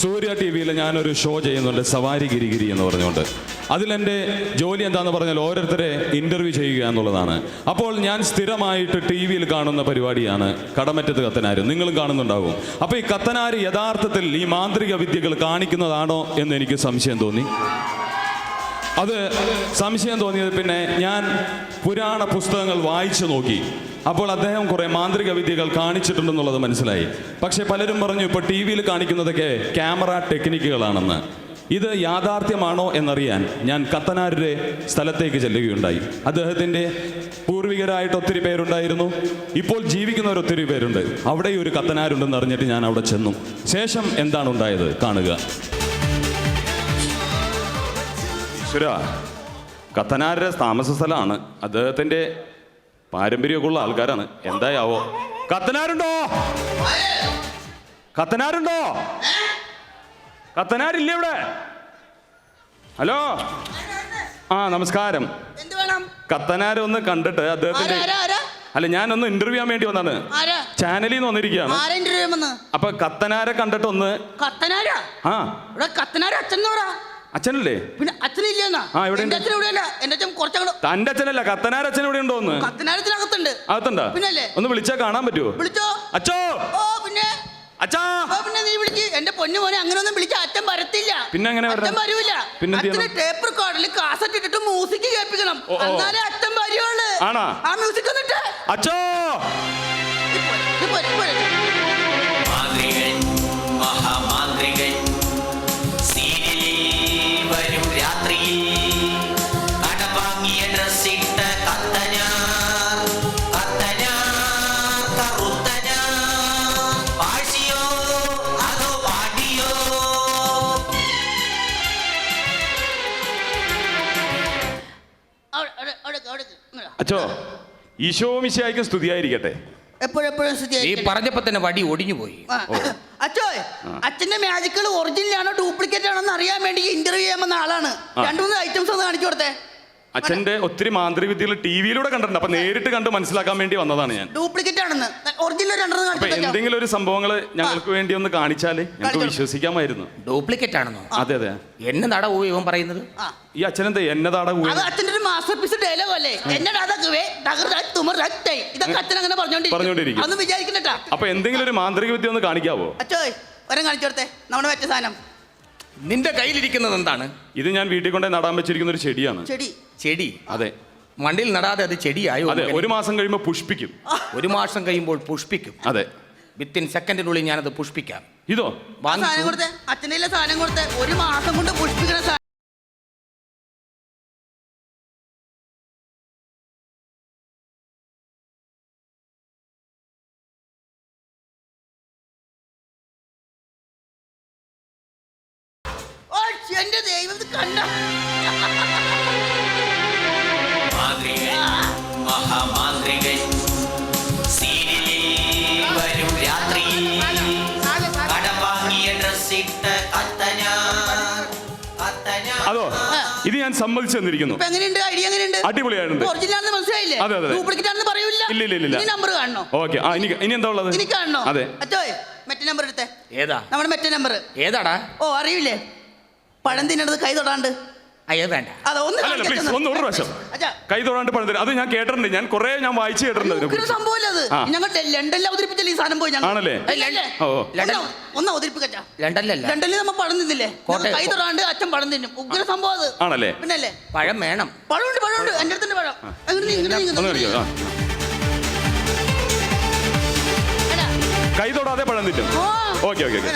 സൂര്യ T വിയിൽ ഞാനൊരു show ചെയ്യുന്നുണ്ട് സവാരി ഗിരിഗിരി എന്ന് പറഞ്ഞുകൊണ്ട്. അതിലെന്റെ ജോലി എന്താണെന്ന് പറഞ്ഞാൽ ഓരോരുത്തരെ ഇന്റർവ്യൂ ചെയ്യുക എന്നുള്ളതാണ്. അപ്പോൾ ഞാൻ സ്ഥിരമായിട്ട് ടി വിയിൽ കാണുന്ന പരിപാടിയാണ് കടമറ്റത്ത് കത്തനാര്. നിങ്ങളും കാണുന്നുണ്ടാവും. അപ്പോൾ ഈ കത്തനാര് യഥാർത്ഥത്തിൽ ഈ മാന്ത്രിക വിദ്യകൾ കാണിക്കുന്നതാണോ എന്ന് എനിക്ക് സംശയം തോന്നി. അത് സംശയം തോന്നിയത് പിന്നെ ഞാൻ പുരാണ പുസ്തകങ്ങൾ വായിച്ചു നോക്കി. അപ്പോൾ അദ്ദേഹം കുറേ മാന്ത്രിക വിദ്യകൾ കാണിച്ചിട്ടുണ്ടെന്നുള്ളത് മനസ്സിലായി. പക്ഷേ പലരും പറഞ്ഞു ഇപ്പൊ ടി വിയിൽ കാണിക്കുന്നതൊക്കെ ക്യാമറ ടെക്നിക്കുകളാണെന്ന്. ഇത് യാഥാർത്ഥ്യമാണോ എന്നറിയാൻ ഞാൻ കത്തനാരുടെ സ്ഥലത്തേക്ക് ചെല്ലുകയുണ്ടായി. അദ്ദേഹത്തിന്റെ പൂർവികരായിട്ട് ഒത്തിരി പേരുണ്ടായിരുന്നു. ഇപ്പോൾ ജീവിക്കുന്നവർ ഒത്തിരി പേരുണ്ട്. അവിടെ ഒരു കത്തനാരുണ്ടെന്ന് അറിഞ്ഞിട്ട് ഞാൻ അവിടെ ചെന്നു. ശേഷം എന്താണ് ഉണ്ടായത്? കാണുക. കത്തനാരുടെ താമസ സ്ഥലമാണ് അദ്ദേഹത്തിന്റെ പാരമ്പര്യമൊക്കെ ഉള്ള ആൾക്കാരാണ്. എന്തായാവോ? കത്തനാരുണ്ടോ? കത്തനാരുണ്ടോ? കത്തനാരില്ലേ ഇവിടെ? ഹലോ? ആ നമസ്കാരം. കത്തനാരെ ഒന്ന് കണ്ടിട്ട് അദ്ദേഹത്തിന്റെ? അല്ല ഞാനൊന്ന് ഇന്റർവ്യൂ ചെയ്യാൻ വേണ്ടി വന്നാണ് ചാനലിൽ നിന്ന് വന്നിരിക്കുകയാണ്. അപ്പൊ കത്തനാരെ കണ്ടിട്ടൊന്ന് കത്തനാരാ? ആ. ഇവിടെ കത്തനാര അച്ഛൻ അച്ഛനല്ലേ? പിന്നെ അച്ഛനില്ലെന്നാ? ആ, ഇവിടെ എന്റെ ഉണ്ട്. അച്ഛൻ ഇവിടെയല്ല എന്റെ അച്ഛൻ കുറച്ചങ്ങോട്ട് തന്റെ അച്ഛനല്ല കത്തനാരച്ഛൻ ഇവിടെ ഉണ്ടോ ഒന്ന് കത്തനാരത്തിനകത്തുണ്ട്. അകത്തുണ്ടോ? പിന്നല്ലേ? ഒന്ന് വിളിച്ചാ കാണാൻ പറ്റുമോ വിളിച്ചോ? അച്ചോ ഓ പിന്നെ? അച്ഛാ! ഓ പിന്നെ നീ വിളിക്ക്. എന്റെ പൊന്നു മോനെ അങ്ങനെ ഒന്നും വിളിച്ച അച്ഛൻ വരത്തില്ല. പിന്നെ എങ്ങനെ വരണം? അച്ഛൻ വരൂല. പിന്നെ എന്ത് അച്ഛന് ചെയ്യണം? ടേപ്പ് റെക്കോർഡിൽ കാസറ്റ് ഇട്ടിട്ട് മ്യൂസിക് കേൾപ്പിക്കണം. ഓ, ഓ. എന്നാലേ അച്ഛൻ വരുവുള്ളു ആണോ? ആ മ്യൂസിക് എന്നിട്ട് അച്ചോ മാന്ത്രികൻ മഹാമാന്ത്രികൻ അച്ചോ ഈശോ മിശിയായിക്കും സ്തുതിയായിരിക്കട്ടെ. എപ്പോഴെപ്പോഴും നീ പറഞ്ഞപ്പോ തന്നെ വടി ഒടിഞ്ഞു പോയി അച്ഛോ അച്ഛന്റെ മാജിക്കുകൾ ഒറിജിനൽ ആണോ ഡ്യൂപ്ലിക്കേറ്റ് ആണോ എന്ന് അറിയാൻ വേണ്ടി ഇന്റർവ്യൂ ചെയ്യാൻ വന്ന ആളാണ്. രണ്ടു മൂന്ന് ഐറ്റംസ് ഒന്ന് കാണിച്ചു കൊടുത്തേ. അച്ഛന്റെ ഒത്തിരി മാന്ത്രിക വിദ്യകൾ ടി വിയിലൂടെ കണ്ടിട്ടുണ്ട്. അപ്പൊ നേരിട്ട് കണ്ട് മനസ്സിലാക്കാൻ വേണ്ടി വന്നതാണ് ഞാൻ. ഡ്യൂപ്ലിക്കേറ്റ് ആണെന്ന്. ഒറിജിനൽ രണ്ടെണ്ണം അപ്പൊ കാണിച്ചു എന്തെങ്കിലും ഒരു സംഭവങ്ങൾ ഞങ്ങൾക്ക് വേണ്ടി ഒന്ന് കാണിച്ചാൽ ഞങ്ങൾക്ക്. വിശ്വസിക്കാമായിരുന്നു. ഡ്യൂപ്ലിക്കേറ്റ് ആണെന്നോ? അതെ അതെ. എന്നെ നട പോയി ഇവൻ പറയുന്നത്? ഈ അച്ഛനെന്താ എന്താ അത് ഊഴം അച്ഛന്റെ ഒരു മാസ്റ്റർ പീസ് ഡയലോഗ് അല്ലേ എന്നടാ അതൊക്കെ ഇതൊക്കെ അച്ഛൻ അങ്ങനെ പറഞ്ഞോണ്ടിരിക്കും. പറഞ്ഞോണ്ടിരിക്കും. അതൊന്നും വിചാരിക്കണ്ടാ അപ്പൊ എന്തെങ്കിലും ഒരു മാന്ത്രിക വിദ്യ ഒന്ന് കാണിക്കാവോ? അച്ഛോ വരം കാണിച്ചോടത്തെ നമ്മുടെ മറ്റേ സാധനം. നിന്റെ കയ്യിലിരിക്കുന്നത് എന്താണ്? ഇത് ഞാൻ വീട്ടിൽ കൊണ്ടേ നടാൻ വെച്ചിരിക്കുന്ന ഒരു ചെടിയാണ്. ചെടി. ചെടി? അതെ. മണ്ണിൽ നടാതെ അത് ചെടിയായോ അതെ ഒരു മാസം കഴിയുമ്പോൾ പുഷ്പിക്കും. ഒരു മാസം കഴിയുമ്പോൾ പുഷ്പിക്കും. അതെ. വിത്തിൻ സെക്കൻഡിനുള്ളിൽ ഞാനത് പുഷ്പിക്കാം. ഇതോ? സാധനം കൊടുത്ത്. അച്ഛനെ സാധനം കൊടുത്ത്? ഒരു മാസം കൊണ്ട് പുഷ്പിക്കുന്ന സാധനം. എന്റെ ദൈവം ഇത് കണ്ട. മാന്ത്രികൻ മഹാമാന്ത്രികൻ സീരിയലിൽ വരും രാത്രിയിൽ കടം വാങ്ങിയ ഡ്രസ്സിട്ട കത്തന കത്തന അതോ ഇത് ഞാൻ സമ്മതിച്ചു തന്നിരിക്കുന്നു. ഇപ്പൊ എങ്ങനെയുണ്ട്? ഐഡിയ എങ്ങനെയുണ്ട്? അടിപൊളിയായിട്ടുണ്ട്. ഒറിജിനൽ ആണെന്ന് മനസ്സിലായില്ലേ? അതെ. ഡ്യൂപ്ലിക്കേറ്റ് ആണെന്ന് പറയൂല. ഇല്ല, ഇല്ല, ഇല്ല. നമ്പർ കാണണോ? ഓക്കേ ആ ഇനി ഇനി എന്താ ഉള്ളത്? ഇനി കാണണോ? അതെ. അച്ഛോ മറ്റേ നമ്പർ എടുത്തേ. ഏതാ? നമ്മുടെ മറ്റേ നമ്പർ ഏതാടാ? ഓ അറിയില്ലേ? പഴം തിന്നണത് കൈ തൊടാണ്ട്. അയ്യോ വേണ്ട. അതെ ഒന്ന്. ഒന്ന് ഒരു പ്രാവശ്യം. കൈ തൊടാണ്ട് പണിതരും അത് ഞാൻ കേട്ടിട്ടുണ്ട്. ഞാൻ കുറെ ഞാൻ വായിച്ചു കേട്ടിട്ടുണ്ട് സംഭവമല്ല അത്. ഞങ്ങൾ ലണ്ടനിൽ അവതരിപ്പിച്ചല്ലേ ഈ സാധനം പോയി ഞങ്ങൾ? ആണല്ലേ? ഒന്ന് അവതരിപ്പിക്കച്ചാ ലണ്ടനിലല്ല. ലണ്ടനിൽ നമ്മ പഴം തിന്നില്ലേ? കൈ തൊടാണ്ട് അച്ഛൻ പഴം തിന്നും. ഉഗ്ര സംഭവം അത്. ആണല്ലേ? പിന്നല്ലേ? പഴം വേണം. പഴമുണ്ട് പഴമുണ്ട്. എന്റെ അടുത്തിന്റെ പഴം. അങ്ങോട്ട് നീ, ഇങ്ങോട്ട് നീ, ഒന്ന് ഇങ്ങോട്ട് നീ. കാണിക്കോ ആ. എടാ. കൈ തൊടാതെ പഴം തിന്നും. Okay okay okay.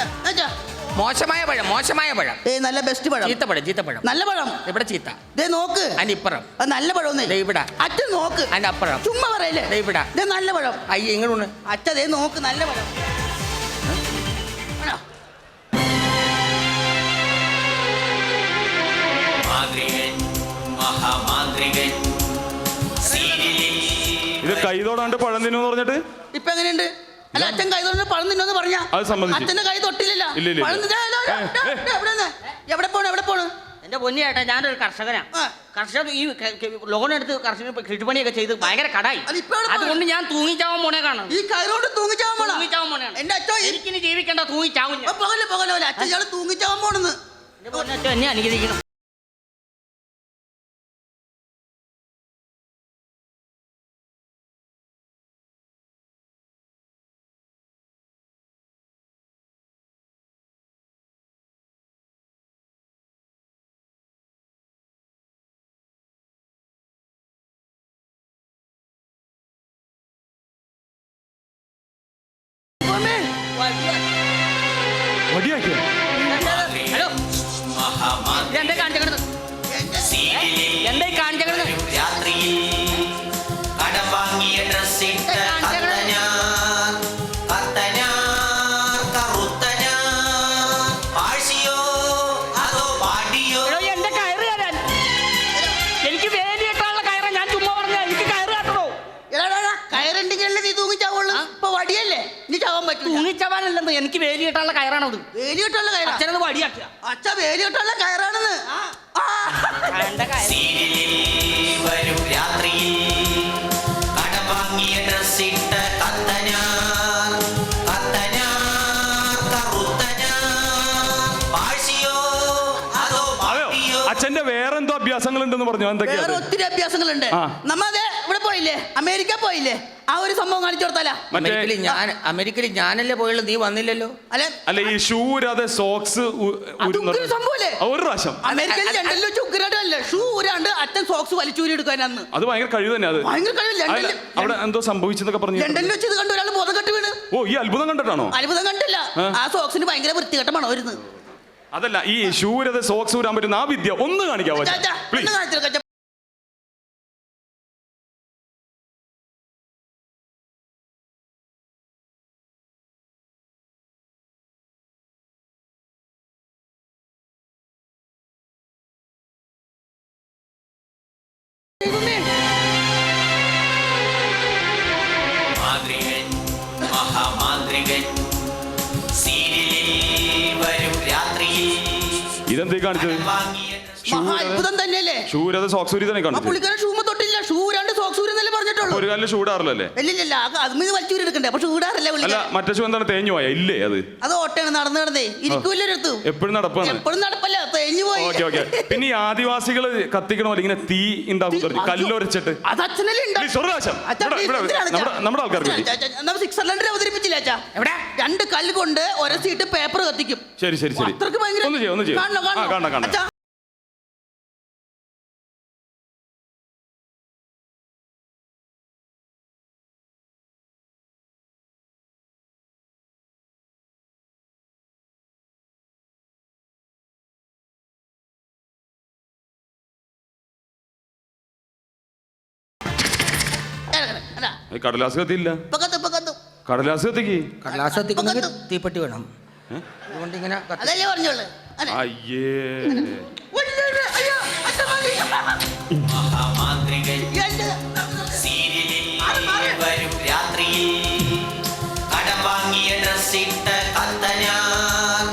മോശമായ പഴം മോശമായ പഴം. ഏ നല്ല ബെസ്റ്റ് പഴം. ചീത്തപ്പഴം പഴം നല്ല പഴം. ഇവിടെ ചീത്ത. ദേ നോക്ക്. അതിന്റെ ഇപ്പുറം. അത് നല്ല പഴം ദേ ഇവിടെ. അച്ഛൻ നോക്ക്. അതിന്റെ അപ്പുറം. ചുമ്മാ പറയല്ലേ? ദേ ഇവിടെ. ദേ നല്ല പഴം. അയ്യ ഇങ്ങോട്ട് അച്ഛ ദേ നോക്ക് നല്ല പഴം. മാന്ത്രികൻ മഹാമാന്ത്രികൻ. സീരിയലിൽ ഇത് കൈതോടാണ്ട് പഴം തിന്നു പറഞ്ഞിട്ട്? ഇപ്പൊ എങ്ങനെയുണ്ട് അല്ല അച്ഛൻ കൈ തൊട്ട് പഴം തിന്നോന്ന് പറഞ്ഞ? അത് സമ്മതിച്ചു. അച്ഛന്റെ കൈ തൊട്ടില്ലല്ലോ. ഇല്ല, ഇല്ല, പഴം തിന്നാ- അല്ല, അല്ല, ഏ, ഏ. എവിടെ നിന്ന്? എവിടെ പോണു എവിടെ പോണു? എന്റെ പൊന്നി ചേട്ടാ ഞാനൊരു കർഷകനാ. ആ. കർഷകർ ഈ ക- ക- ലോൺ എടുത്ത് കർഷകർ ഇപ്പൊ കൃഷിപ്പണിയൊക്കെ ചെയ്ത് ഭയങ്കര കടായി. അത് ഇപ്പൊ എവിടെ അതുകൊണ്ട് ഞാൻ തൂങ്ങിച്ചാവാൻ പോണേ കാണാം ഈ കയറോണ്ട് തൂങ്ങിച്ചാവാൻ പോണ? തൂങ്ങിച്ചാവാൻ പോണേ എന്റെ അച്ഛൻ ഈ- എനിക്കിനി ജീവിക്കണ്ട തൂങ്ങിച്ചാവും ഞാൻ പകല പകല അച്ഛൻ ഇയാൾ തൂങ്ങിച്ചാവാൻ പോണെന്ന്. എന്റെ പൊന്നച്ഛൻ എന്നെ അനുഗ്രഹിക്കണം. വാങ്ങിയ ഡ്രസ് ഇട്ട് കത്തനാർ കത്തനാർ കറുത്തനാർ പാഴ്സിയോ അതോ പാടിയോ എടോ, എന്റെ കയറ് തരാൻ. എനിക്ക് വേലി കെട്ടാനുള്ള കയറാ ഞാൻ ചുമ്മാ പറഞ്ഞ എനിക്ക് കയറ് കെട്ടണോ എടാ, എടാ, എടാ, കയറുണ്ടെങ്കിലല്ലേ നീ തൂങ്ങിച്ചാവുള്ളൂ? ഇപ്പൊ വടിയല്ലേ? നീ ചാവാൻ പറ്റില്ല തൂങ്ങിച്ചവാനല്ലെന്ന് എനിക്ക് വേലി കെട്ടാനുള്ള കയറാണത് വേലി കെട്ടുള്ള കയറാ. അച്ഛനത് വടിയാക്കിയ അച്ഛ വേലിയിട്ടുള്ള കയറാണെന്ന്. ആ. ആ. കയറ്. സീരിയലിൽ അച്ഛന്റെ വേറെന്തോ അഭ്യാസങ്ങൾ ഉണ്ടെന്ന് പറഞ്ഞു വേറെ എന്തൊക്കെയാണ് ഒത്തിരി അഭ്യാസങ്ങൾ ഉണ്ട് നമ്മ അതെ ഇവിടെ പോയില്ലേ? അമേരിക്ക പോയില്ലേ? ആ ഒരു സംഭവം കാണിച്ചു കൊടുത്താലാ? മറ്റേ അമേരിക്കയിൽ ഞാൻ അമേരിക്കയിൽ ഞാനല്ലേ പോയുള്ളൂ? നീ വന്നില്ലല്ലോ? അല്ലെ? അല്ല ഈ ഷൂരാതെ സോക്സ് അത് ഉഗ്ര സംഭവല്ലേ? ഒരു പ്രാവശ്യം. അമേരിക്കയിൽ രണ്ടല്ലോ ചുഗ്രാടല്ലേ ഷൂ ഊരാണ്ട് അച്ഛൻ സോക്സ് വലിച്ചൂരി എടുക്കാനന്ന് അത് ഭയങ്കര കഴിവ് തന്നെ അത്. ഭയങ്കര കഴിവ്. അല്ല, ലണ്ടനിൽ അവിടെ എന്തോ സംഭവിച്ചെന്നൊക്കെ പറഞ്ഞു ലണ്ടനിൽ വെച്ച് ഇത് കണ്ട് ഒരാൾ ബോധം കെട്ട് വീണ്. ഓ ഈ അത്ഭുതം കണ്ടിട്ടാണോ? അത്ഭുതം കണ്ടില്ല. ആ. ആ സോക്സിന് ഭയങ്കര വൃത്തികെട്ട മണം വരുന്നത് അതല്ല ഈ ശൂരത സോക്സ് ഊരാൻ പറ്റുന്ന ആ വിദ്യ ഒന്ന് കാണിക്കാവോ? പ്ലീസ് കാണിച്ചത്. വാങ്ങിയ ഡ്രസ് മഹാ തന്നെയല്ലേ? ഷൂരത് സോക്സ് ഊരി തന്നെ കാണിച്ചത്. പുള്ളിക്കാരൻ ഷൂമ തൊട്ടില്ല. ഷൂ രണ്ട് സോക്സ് ഊരെന്നല്ലേ പറഞ്ഞിട്ടുള്ളൂ. ഒരു കാലിൽ ഷൂടാറില്ലല്ലേ ഇല്ലില്ല അതും ഇത് വലിച്ചൂരി എടുക്കണ്ടേ? അപ്പൊ ഷൂടാറല്ലേ അല്ല മറ്റേ ഷൂ എന്താണ് തേഞ്ഞു പോയ? ഇല്ലേ അത്. അത് ഓട്ടയാണ് നടന്നു നടന്നേ. ഇരിക്കൂല്ലോ എപ്പോഴും നടപ്പാണ്. എപ്പോഴും നടപ്പല്ല. Okay okay. പിന്നെ ഈ ആദിവാസികൾ കത്തിക്കണോ ഇങ്ങനെ തീ ഉണ്ടാക്കും പറഞ്ഞു കല്ലൊരച്ചിട്ട്? നമ്മുടെ ആൾക്കാർക്ക് അച്ഛാ, അവതരിപ്പിച്ചില്ല എവിടെ? രണ്ട് കല്ല് കൊണ്ട് ഒരസിയിട്ട് പേപ്പർ കത്തിക്കും. ശരി ശരി ശരി. ഒന്ന് ചെയ്യോ ഒന്ന് ചെയ്യോ. കാണണം ആ കാണണോ? കടലാസ് കത്തിയില്ല. കടലാസ് കത്തിക്ക്. കടലാസ് കത്തിക്കണമെങ്കിൽ തീപ്പെട്ടി വേണം. അതുകൊണ്ട് ഇങ്ങനെ കത്തി- അതല്ലേ പറഞ്ഞോളൂ അതെ. അയ്യേ. ഉയ്യ്, അയ്യോ, അച്ഛാ, മതി. മഹാമാന്ത്രികൻ എന്റെ- സീരിയലിൽ വരും രാത്രിയിൽ. കടം വാങ്ങിയ ഡ്രസ് ഇട്ട് കത്തനാർ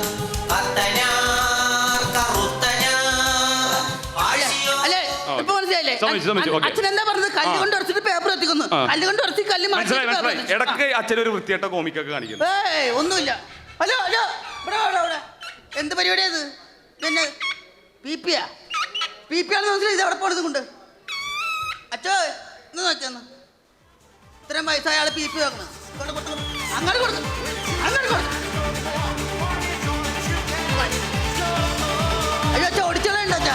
കത്തനാർ കറുത്തനാർ പാഴ്സിയോ അല്ലേ? ആ, ഇപ്പൊ മനസ്സിലായില്ലേ? സമ്മതിച്ചു, സമ്മതിച്ചു, ഓക്കേ. അച്ഛൻ എന്താ പറഞ്ഞത്? കല്ലുകൊണ്ട് കൊണ്ട് ഉറച്ചിട്ട് പേപ്പർ കത്തിക്കുന്നു ഉറത്തി കല്ല് മനസ്സിലായി മനസ്സിലായി. paper അച്ഛനൊരു വൃത്തിയായിട്ട കോമിക്കൊക്കെ കാണിക്കുന്നു. ഏയ് ഒന്നുമില്ല. Hello hello. ഇവിടെ ഇവിടെ ഇവിടെ എന്ത് പരിപാടിയാ ഇത്? പിന്നെ പി പിയാ പി പി ആണെന്ന് മനസ്സിലായി. ഇത് എവിടെ പോണത് കൊണ്ട്? അച്ഛോ ഇന്ന് നോക്കിയെന്ന് ഇത്രയും വയസ്സായ ആൾ പി പി വെക്കണം അങ്ങോട്ട് കൊടുത്തു അങ്ങോട്ട് കൊടുത്തു അയ്യോ അച്ഛ ഓടിച്ചോളണ്ട അച്ഛ?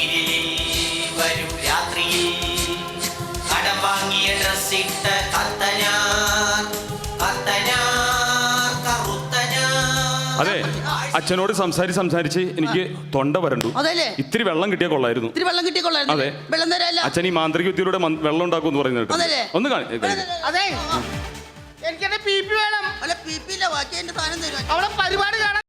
സീരിയലിൽ വരും രാത്രിയിൽ കടം വാങ്ങിയ ഡ്രസ്സിട്ട കത്തനാ അതെ അച്ഛനോട് സംസാരിച്ച് സംസാരിച്ച് എനിക്ക് തൊണ്ട വരണ്ടു. അതല്ലേ? ഇത്തിരി വെള്ളം കിട്ടിയ കൊള്ളായിരുന്നു. ഇത്തിരി വെള്ളം കിട്ടിയ കൊള്ളായിരുന്നു. അതെ. വെള്ളം തരാല്ല അച്ഛൻ ഈ മാന്ത്രിക വിദ്യയിലൂടെ മൻ- വെള്ളം ഉണ്ടാക്കും എന്ന് പറയുന്നത് കേട്ടോ. അതല്ലേ? ഒന്ന് കാണി-. അതെ. എനിക്കെന്റെ പി പി വേണം. അല്ല പി പി ഇല്ല. ബാക്കി എന്റെ സാധനം തരും അവിടെ പരിപാടി കാണാൻ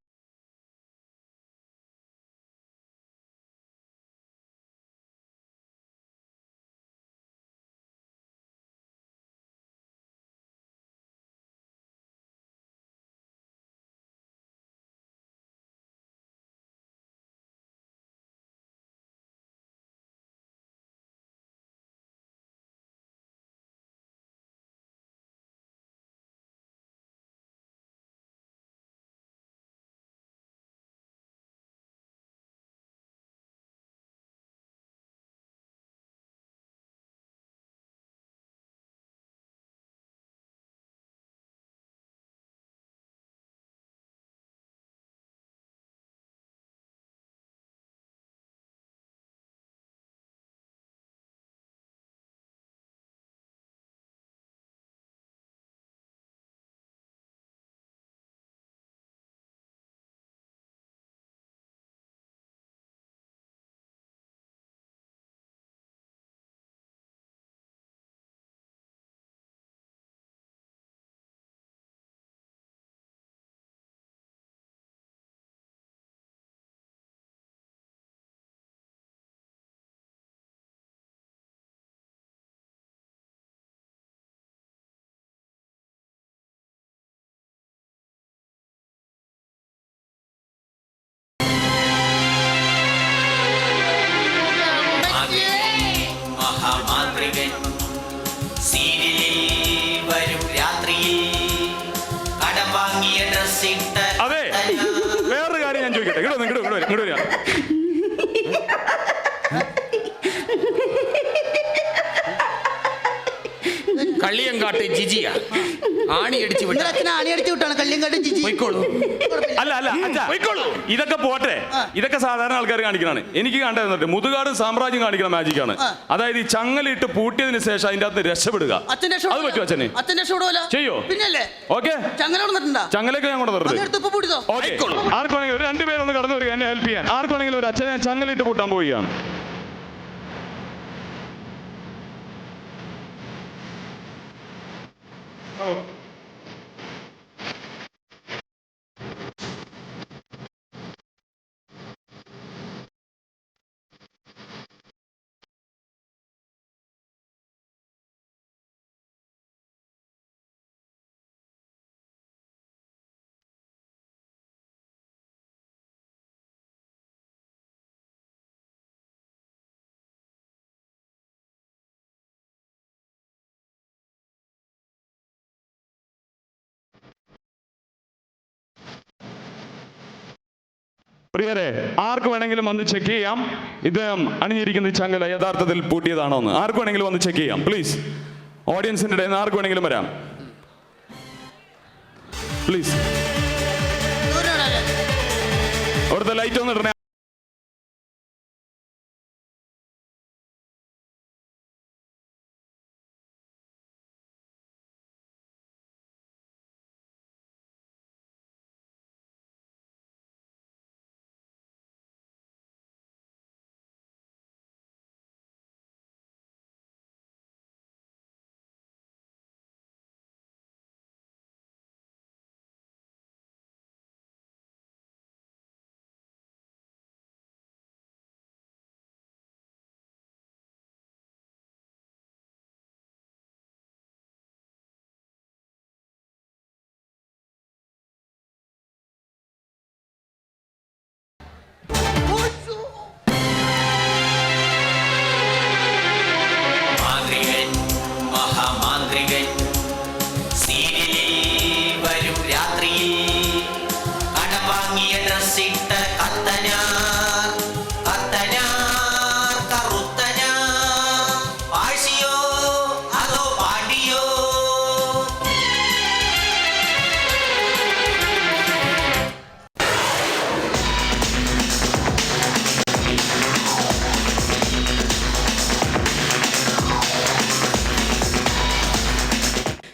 കള്ളിയങ്കാട്ട് ജിജിയ. ആണി അടിച്ചു വിട്ട ആണിയടിച്ച് വിട്ടാണ് കല്ലിയങ്കാട്ട് ജിജി. പോയിക്കോളൂ. അല്ല അല്ല അച്ഛാ പോയിക്കോളൂ. ഇതൊക്കെ പോട്ടെ. ഇതൊക്കെ സാധാരണ ആൾക്കാർ കാണിക്കണാണ്. എനിക്ക് കണ്ടത് മുതുകാട് സാമ്രാജ്യം കാണിക്കുന്ന മാജിക്കാണ് ആണ്. അതായത് ഈ ചങ്ങലിട്ട് പൂട്ടിയതിന് ശേഷം അതിന്റെ അകത്ത് രക്ഷപ്പെടുക. അച്ഛൻ അത് പറ്റുമോ അച്ഛനെ? ചെയ്യോ? പിന്നല്ലേ? ഓക്കെ. ചങ്ങലേക്ക് ഞാൻ കൊണ്ടുവന്നത് ആർക്കുവാണെങ്കിൽ ആർക്കാണെങ്കിൽ ഒരു രണ്ടുപേരൊന്ന് കടന്നു വരിക എന്നെ ഹെൽപ്പ് ചെയ്യാൻ. ആർക്കാണെങ്കിൽ ഒരു അച്ഛനെ ചങ്ങലിട്ട് പൂട്ടാൻ പോവുകയാണ്. Oh. പ്രിയരെ ആർക്ക് വേണമെങ്കിലും വന്ന് ചെക്ക് ചെയ്യാം. ഇദ്ദേഹം അണിഞ്ഞിരിക്കുന്ന ചങ്ങല യഥാർത്ഥത്തിൽ പൂട്ടിയതാണോ എന്ന് ആർക്ക് വേണമെങ്കിലും വന്ന് ചെക്ക് ചെയ്യാം പ്ലീസ് ഓഡിയൻസിന്റെ ഇടയിൽ നിന്ന് ആർക്ക് വേണമെങ്കിലും വരാം. പ്ലീസ് അവിടുത്തെ ലൈറ്റ് ഒന്ന് ഇടണേ.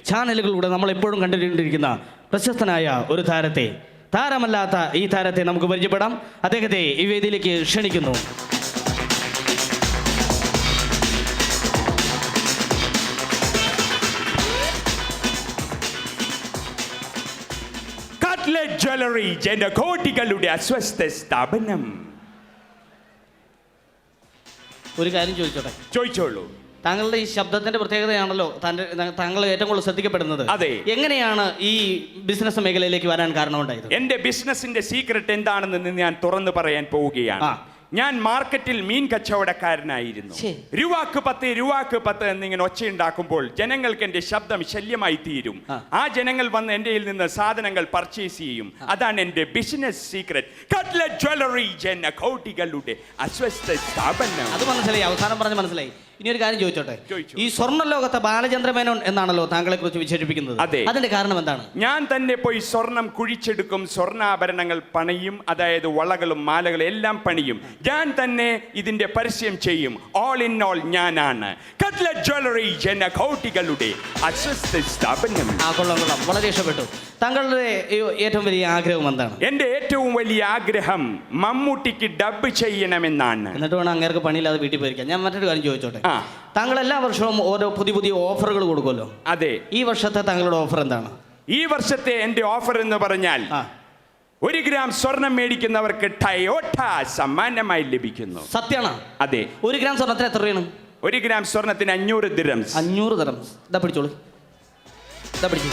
ചാനലുകളിലൂടെ നമ്മൾ എപ്പോഴും കണ്ടുകൊണ്ടിരിക്കുന്ന പ്രശസ്തനായ ഒരു താരത്തെ. താരമല്ലാത്ത ഈ താരത്തെ നമുക്ക് പരിചയപ്പെടാം. അദ്ദേഹത്തെ ഈ വേദിയിലേക്ക് ക്ഷണിക്കുന്നു. ജ്വല്ലറി ജനകോടികളുടെ അസ്വസ്ഥ സ്ഥാപനം. ഒരു കാര്യം ചോദിച്ചോട്ടെ? ചോദിച്ചോളൂ. താങ്കളുടെ ഈ ശബ്ദത്തിന്റെ പ്രത്യേകതയാണല്ലോ താങ്കൾ താങ്കൾ ഏറ്റവും കൂടുതൽ ശ്രദ്ധിക്കപ്പെടുന്നത്. അതെ. എങ്ങനെയാണ് ഈ ബിസിനസ് മേഖലയിലേക്ക് വരാൻ കാരണമുണ്ടായത്? എന്റെ ബിസിനസിന്റെ സീക്രട്ട് എന്താണെന്ന് ഞാൻ തുറന്നു പറയാൻ പോവുകയാണ്. ഞാൻ മാർക്കറ്റിൽ മീൻ കച്ചവടക്കാരനായിരുന്നു. രൂവാക്ക് പത്ത് രൂവാക്ക് പത്ത് എന്നിങ്ങനെ ഒച്ചയുണ്ടാക്കുമ്പോൾ ജനങ്ങൾക്ക് എന്റെ ശബ്ദം ശല്യമായി തീരും. ആ. ജനങ്ങൾ വന്ന് എന്റെ നിന്ന് സാധനങ്ങൾ പർച്ചേസ് ചെയ്യും. അതാണ് എന്റെ ബിസിനസ് സീക്രട്ട് കട്ട്ലറ്റ് ജ്വല്ലറി ജന അസ്വസ്ഥ സ്ഥാപനം. അത് മനസ്സിലായി. അവസാനം പറഞ്ഞ് മനസ്സിലായി. ഇനി ഒരു കാര്യം ചോദിച്ചോട്ടെ? ഈ സ്വർണ ലോകത്തെ ബാലചന്ദ്ര മേനോൻ എന്നാണല്ലോ താങ്കളെ കുറിച്ച് വിശേഷിപ്പിക്കുന്നത്. അതെ. അതിന്റെ കാരണം എന്താണ്? ഞാൻ തന്നെ പോയി സ്വർണം കുഴിച്ചെടുക്കും സ്വർണാഭരണങ്ങൾ പണിയും അതായത് വളകളും മാലകളും എല്ലാം പണിയും. ഞാൻ തന്നെ ഇതിന്റെ പരസ്യം ചെയ്യും. ഓൾ ഇൻ ഓൾ ഞാനാണ്. കട്ട്ലറ്റ് ജ്വല്ലറി ജന കോട്ടികളുടെ അസ്വസ്ഥ സ്ഥാപനം. ആ കൊള്ളാം കൊള്ളാം. വളരെ ഇഷ്ടപ്പെട്ടു. താങ്കളുടെ ഏറ്റവും വലിയ ആഗ്രഹം എന്താണ്? എന്റെ ഏറ്റവും വലിയ ആഗ്രഹം മമ്മൂട്ടിക്ക് ഡബ് ചെയ്യണമെന്നാണ്. എന്നിട്ട് വേണം അങ്ങേർക്ക് പണിയില്ലാതെ വീട്ടിൽ പോയിരിക്കാം ഞാൻ മറ്റൊരു കാര്യം ചോദിച്ചോട്ടെ. താങ്കൾ എല്ലാ വർഷവും ഓരോ പുതിയ പുതിയ ഓഫറുകൾ കൊടുക്കുമല്ലോ. അതെ. ഈ വർഷത്തെ താങ്കളുടെ ഓഫർ എന്താണ്? ഈ വർഷത്തെ എന്റെ ഓഫർ എന്ന് പറഞ്ഞാൽ ഒരു ഗ്രാം സ്വർണം മേടിക്കുന്നവർക്ക് ടയോട്ട സമ്മാനമായി ലഭിക്കുന്നു. സത്യമാണ് അതെ. ഒരു ഗ്രാം സ്വർണത്തിന് എത്ര രൂപയാണ്? ഒരു ഗ്രാം സ്വർണത്തിന് അഞ്ഞൂറ് ദിരംസ്. അഞ്ഞൂറ് ദിരംസ്. ഇതാ പിടിച്ചോളൂ. ഇതാ പിടിച്ചു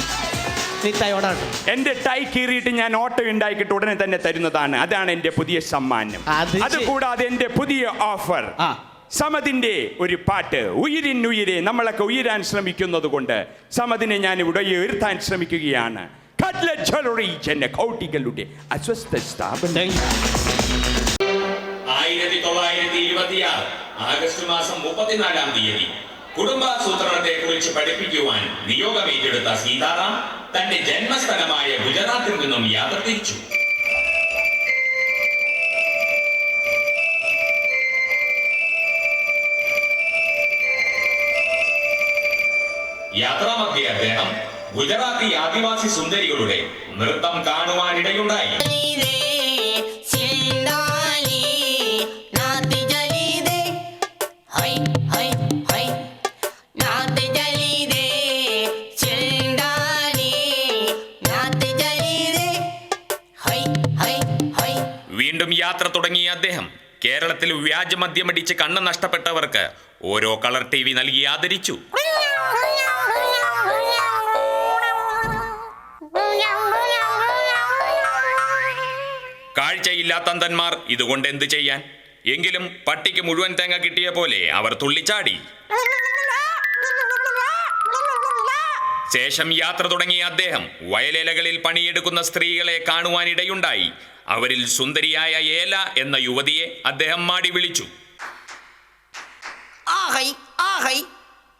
നീ ടയോട്ട എന്റെ ടൈ കീറിയിട്ട് ഞാൻ ഓട്ടോ ഉണ്ടാക്കിയിട്ട് ഉടനെ തന്നെ തരുന്നതാണ്. അതാണ് എന്റെ പുതിയ സമ്മാനം. അത് അത് ശരി. കൂടാതെ എന്റെ പുതിയ ഓഫർ. ആ. സമതിന്റെ ഒരു പാട്ട് ഉയിരിനുയിരെ നമ്മളൊക്കെ ഉയരാൻ ശ്രമിക്കുന്നത് കൊണ്ട് സമതിനെ ഞാൻ ഇവിടെ ഉയർത്താൻ ശ്രമിക്കുകയാണ്. ജന കൗട്ടികളുടെ അസ്വസ്ഥ സ്ഥാപനം. ആയിരത്തി തൊള്ളായിരത്തി ഇരുപത്തിയാറ് ആഗസ്റ്റ് മാസം മുപ്പത്തിനാലാം തീയതി കുടുംബാസൂത്രണത്തെ കുറിച്ച് പഠിപ്പിക്കുവാൻ നിയോഗമേറ്റെടുത്ത സീതാറാം തന്റെ ജന്മസ്ഥലമായ ഗുജറാത്തിൽ നിന്നും യാത്ര തിരിച്ചു യാത്രാമധ്യേ അദ്ദേഹം ഗുജറാത്തി ആദിവാസി സുന്ദരികളുടെ നൃത്തം കാണുവാനിടയുണ്ടായി. വീണ്ടും യാത്ര തുടങ്ങിയ അദ്ദേഹം കേരളത്തിൽ വ്യാജമദ്യമടിച്ച് കണ്ണ് നഷ്ടപ്പെട്ടവർക്ക് ഓരോ കളർ ടി വി നൽകി ആദരിച്ചു. കാഴ്ചയില്ലാത്ത അന്ധന്മാർ ഇതുകൊണ്ട് എന്തു ചെയ്യാൻ? എങ്കിലും പട്ടിക്ക് മുഴുവൻ തേങ്ങ കിട്ടിയ പോലെ അവർ തുള്ളിച്ചാടി. ശേഷം യാത്ര തുടങ്ങിയ അദ്ദേഹം വയലേലകളിൽ പണിയെടുക്കുന്ന സ്ത്രീകളെ കാണുവാനിടയുണ്ടായി. അവരിൽ സുന്ദരിയായ ഏല എന്ന യുവതിയെ അദ്ദേഹം മാടി വിളിച്ചു. ആഹൈ ആഹൈ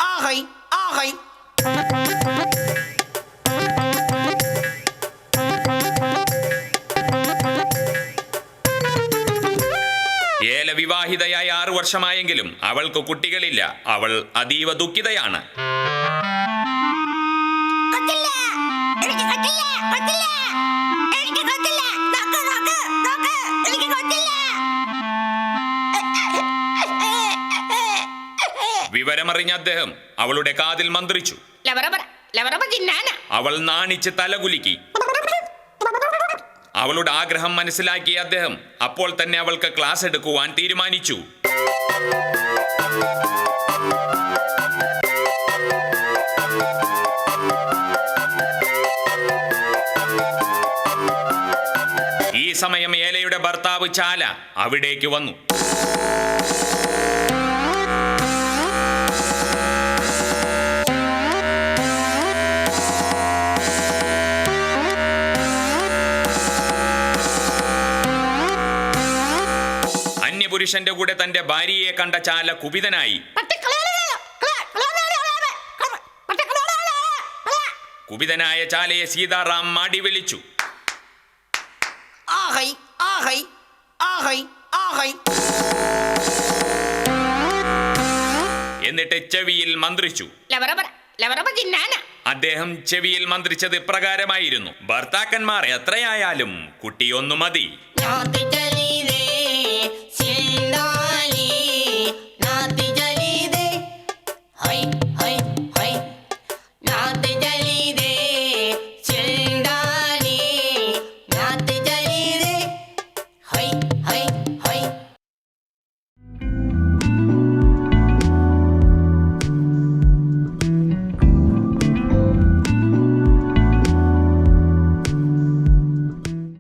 ആഹൈ ആഹൈ. വിവാഹിതയായ ആറു വർഷമായെങ്കിലും അവൾക്ക് കുട്ടികളില്ല. അവൾ അതീവ ദുഃഖിതയാണ്. വിവരമറിഞ്ഞ അദ്ദേഹം അവളുടെ കാതിൽ മന്ത്രിച്ചു. അവൾ നാണിച്ച് തലകുലുക്കി. അവളുടെ ആഗ്രഹം മനസ്സിലാക്കിയ അദ്ദേഹം അപ്പോൾ തന്നെ അവൾക്ക് ക്ലാസ് എടുക്കുവാൻ തീരുമാനിച്ചു. ഈ സമയം ഏലയുടെ ഭർത്താവ് ചാല അവിടേക്ക് വന്നു. അന്യപുരുഷന്റെ കൂടെ തന്റെ ഭാര്യയെ കണ്ട ചാല കുപിതനായി. കുപിതനായ ചാലയെ സീതാറാം മാടി വിളിച്ചു. ആഹൈ ആഹൈ ആഹൈ ആഹൈ. എന്നിട്ട് ചെവിയിൽ മന്ത്രിച്ചു. അദ്ദേഹം ചെവിയിൽ മന്ത്രിച്ചത് ഇപ്രകാരമായിരുന്നു. ഭർത്താക്കന്മാർ എത്രയായാലും കുട്ടിയൊന്നു മതി.